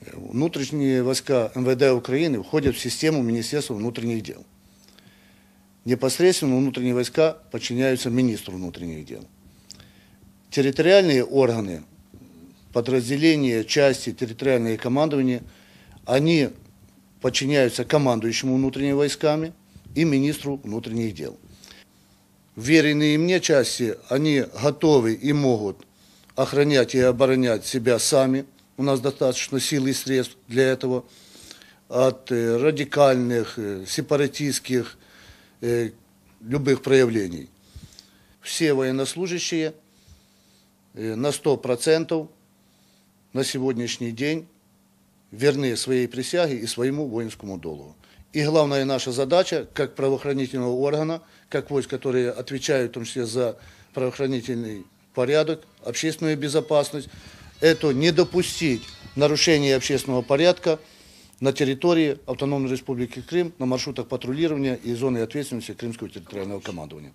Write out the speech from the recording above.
Внутренние войска МВД Украины входят в систему Министерства внутренних дел. Непосредственно внутренние войска подчиняются министру внутренних дел. Территориальные органы, подразделения, части, территориальные командования, они подчиняются командующему внутренними войсками и министру внутренних дел. Веренные мне части, они готовы и могут охранять и оборонять себя сами. У нас достаточно сил и средств для этого. От э, радикальных, э, сепаратистских, э, любых проявлений. Все военнослужащие на 100% на сегодняшний день верны своей присяге и своему воинскому долгу. И главная наша задача, как правоохранительного органа, как войск, которые отвечают в том числе за правоохранительный порядок, общественную безопасность, это не допустить нарушения общественного порядка на территории Автономной Республики Крым, на маршрутах патрулирования и зоны ответственности Крымского территориального командования.